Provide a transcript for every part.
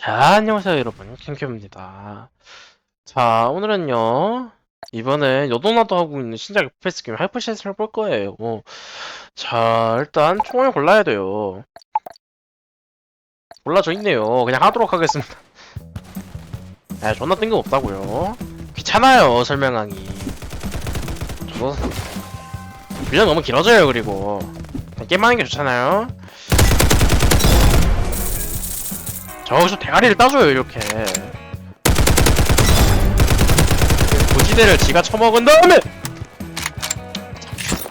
자, 안녕하세요, 여러분. 캔큐입니다. 자, 오늘은요, 이번에 여도나도 하고 있는 신작 FPS 게임 하이퍼샷을 해볼 거예요. 자, 일단 총을 골라야 돼요. 골라져 있네요. 그냥 하도록 하겠습니다. 아, 존나 뜬금없다고요. 귀찮아요, 설명하기. 저도, 분량 너무 길어져요, 그리고. 게임하는 게 좋잖아요. 저기서 대가리를 따줘요 이렇게. 고지대를 지가 처먹은 다음에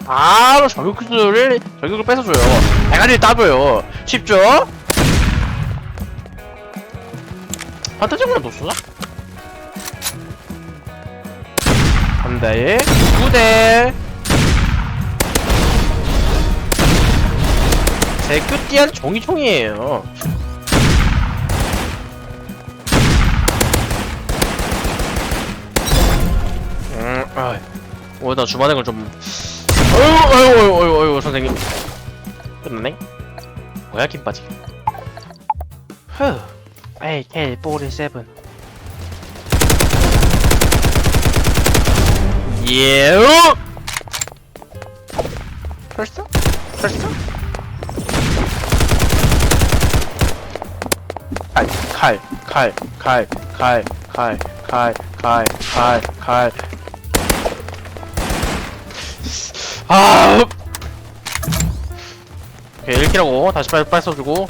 바로 저격수를 저격을 뺏어줘요. 대가리를 따줘요. 쉽죠? 판타지구나 노수나? 한 대에 두대. 제 끝띠한 종이총이에요 오, 나 주마등을 좀. 어유, 어유, 어유, 어유, 어유, 선생님. 끝났네? 뭐야, 김바지. 후, AK47. 예 우! 벌써? 벌써? 칼, 칼, 칼, 칼, 칼, 칼, 칼, 칼, 칼. 아! 오케이, 1킬하고 다시 빨리 빨리 써주고.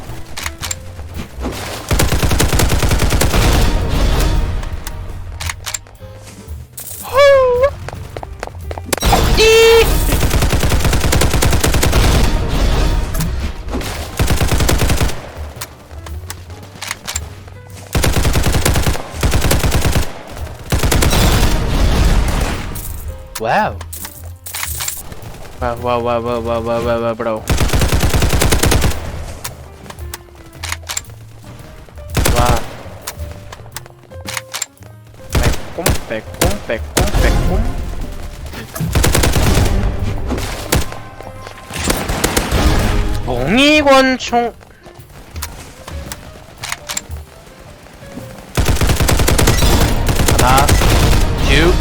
와우. Wow, wow, wow, wow, wow, wow, wow, wow bro. Wow. Pek kum, pek kum, pek kum, pek kum. 봉이권 총. 하나, 둘,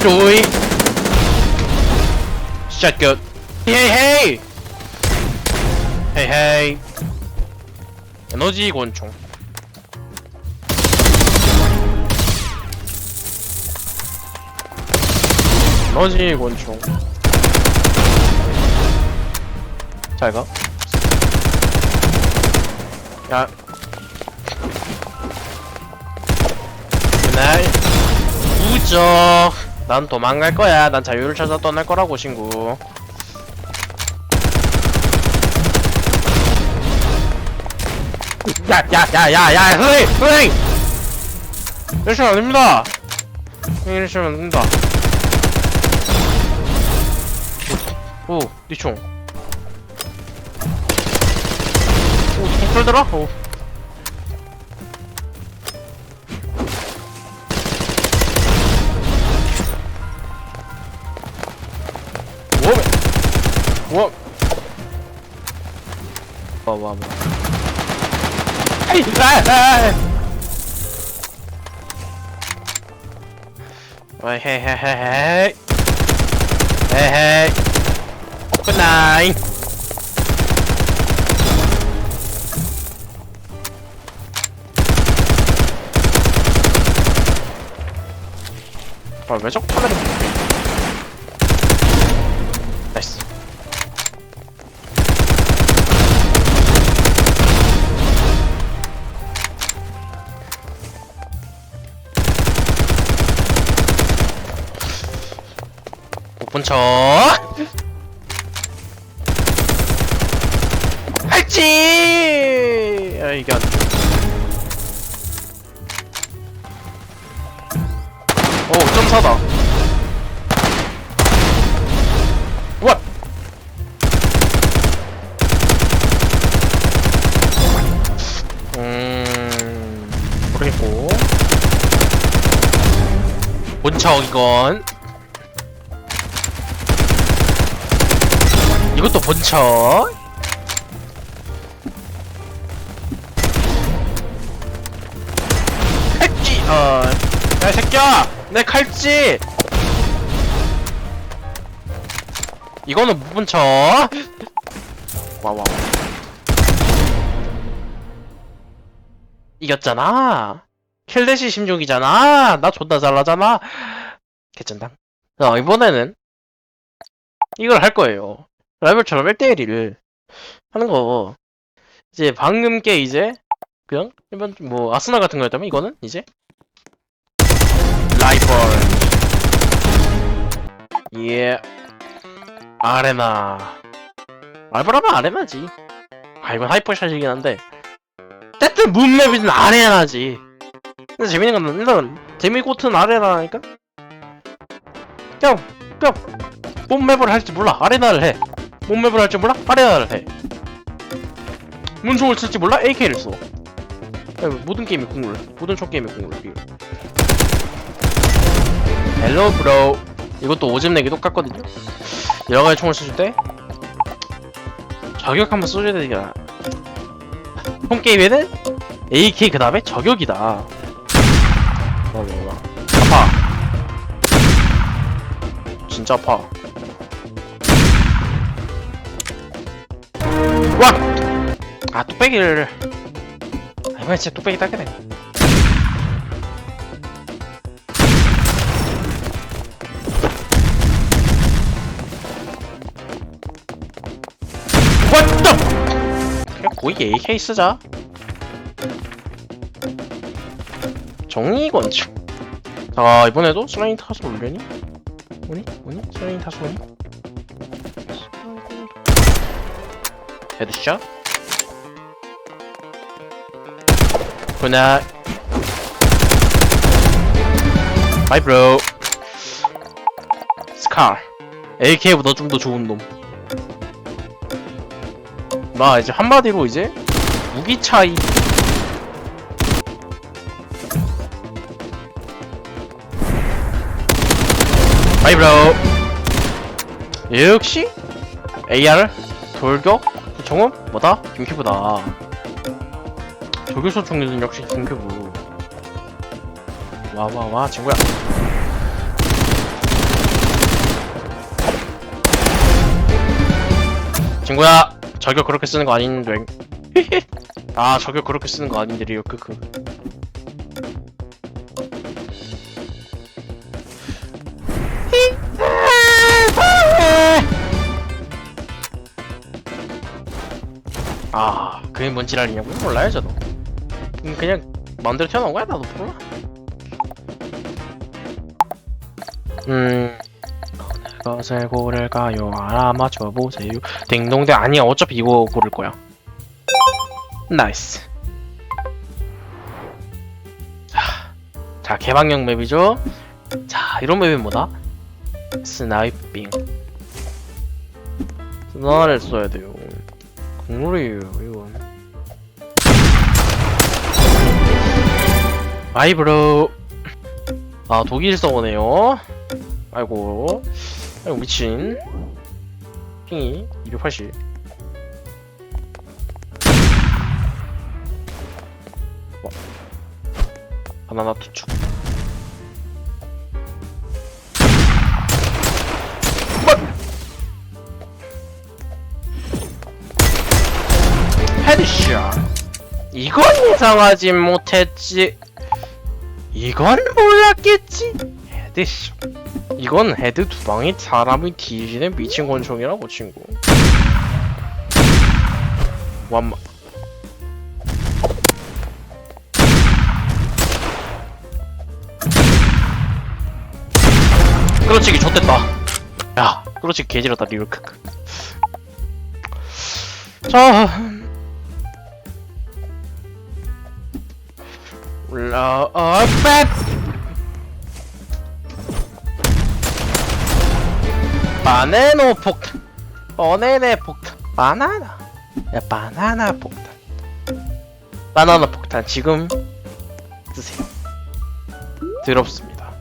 둘. 이 샷굿 헤이 헤이! 헤이 헤이. 에너지 권총. 에너지 권총. 잘가. 야. 그날 우적 난 도망갈 거야. 난 자유를 찾아 떠날 거라고 친구. 야야야야야 선생님 선생님 이러시면 안됩니다. 이러시면 안된다. 오 니총. 오총 털더라? 오 Wow. Wow, wow, wow. hey, ra, ra. hey, hey, he he he. He he. Bên này. Rồi, mấy chốc, quá lên. 오픈 쳐 할지? 아 이게 안 돼. 오 점사다. 왓 음 모르겠고. 본척 이건 이것도 본처. 핵기 어. 야 새끼야! 내 칼찌 이거는 무본처. 와와와. 이겼잖아. 켈레시 심종이잖아. 나 존나 잘나잖아. 개쩐당 자 이번에는 이걸 할 거예요. 라이벌처럼 1대1을 하는 거. 이제 방금 게 이제 그냥 일반 뭐 아스나 같은 거였다면 이거는 이제? 라이벌. 예. 아레나. 라이벌하면 아레나지. 아 이건 하이퍼샷이긴 한데. 어쨌든 문맵이든 아레나지. 근데 재밌는 건 일단 재미고트는 아레나니까? 그냥 몸맵을 할지 몰라. 아레나를 해 몸맵을 할지 몰라? 아레나를 해 문총을 쓸지 몰라? AK를 써. 야, 모든 게임이 국룰 모든 총 게임이 국룰 리얼 헬로 브로. 이것도 오줌 내기 똑같거든요. 여러 가지 총을 쓰실 때 저격 한번 쏘셔야 되니까. 홈 게임에는 AK 그 다음에 저격이다. 와, 와, 와. 아파. 진짜 아파 와! 아 뚝배기를 아, 이번엔 진짜 뚝배기 따게 되네 the 그냥 거의 AK 쓰자 정리건축 자 이번에도 슬라인 타수 올려니? 오니? 오니? 슬라인 타수 오니? 헤드샷 굿나잇. 바이 브로. 스칼. AK보다 좀 더 좋은 놈. 나 이제 한마디로 이제 무기 차이. 바이 브로. 역시 AR 돌격 정음 뭐다? 김큐브다. 저격수 총리는 역시 김큐브. 와와와 친구야. 친구야 저격 그렇게 쓰는 거 아닌데 아 저격 그렇게 쓰는 거 아닌데 리오 크크 아 그게 뭔 지랄이냐고? 몰라요 저도. 음, 그냥 마음대로 튀어나온 거야? 나도 몰라. 음 어느 고를까요? 알아맞혀보세요. 딩동대 아니야. 어차피 이거 고를 거야. 나이스. 자, 자 개방형 맵이죠? 자 이런 맵이 뭐다? 스나이핑. 스나를 써야 돼요 국룰이에요 이건. 아이브로. 아 독일 서버네요. 아이고. 아이고 미친. 핑이 280 와. 바나나 투축 헤드샷 이건 예상하지 못했지. 이건 몰랐겠지. 헤드샷 이건 헤드 두 방이 사람이 뒤지는 미친 권총이라고 친구. 완마. 그렇지 좋댔다. 야 그렇지 개지렸다 리얼 크크. 자 올라 어 백! 바네노 폭탄. 버네네 폭탄. 바나나. 야 바나나 폭탄. 바나나 폭탄 지금 쓰세요. 더럽습니다.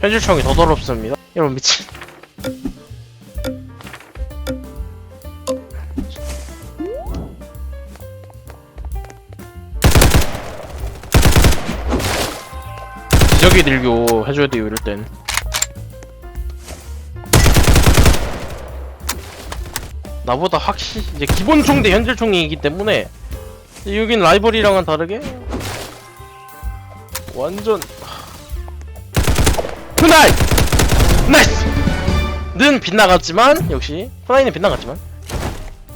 현실총이 더 더럽습니다. 이런 미친 기적의 딜교 해줘야 돼요 이럴 땐. 나보다 확실히 이제 기본 총 대 현질 총이기 때문에 여긴 라이벌이랑은 다르게 완전 후나이 나이스! 는 빗나갔지만 역시 후나이는 빗나갔지만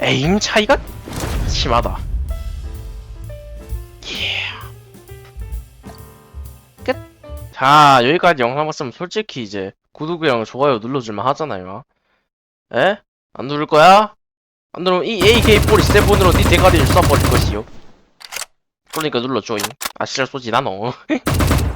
에임 차이가 심하다 자 여기까지 영상 봤으면 솔직히 이제 구독이랑 좋아요 눌러줄만 하잖아요 에? 안 누를 거야? 안 누르면 이 AK47으로 네 대가리를 쏴버릴 것이요 그러니까 눌러줘잉 아시랄 쏘지 나 너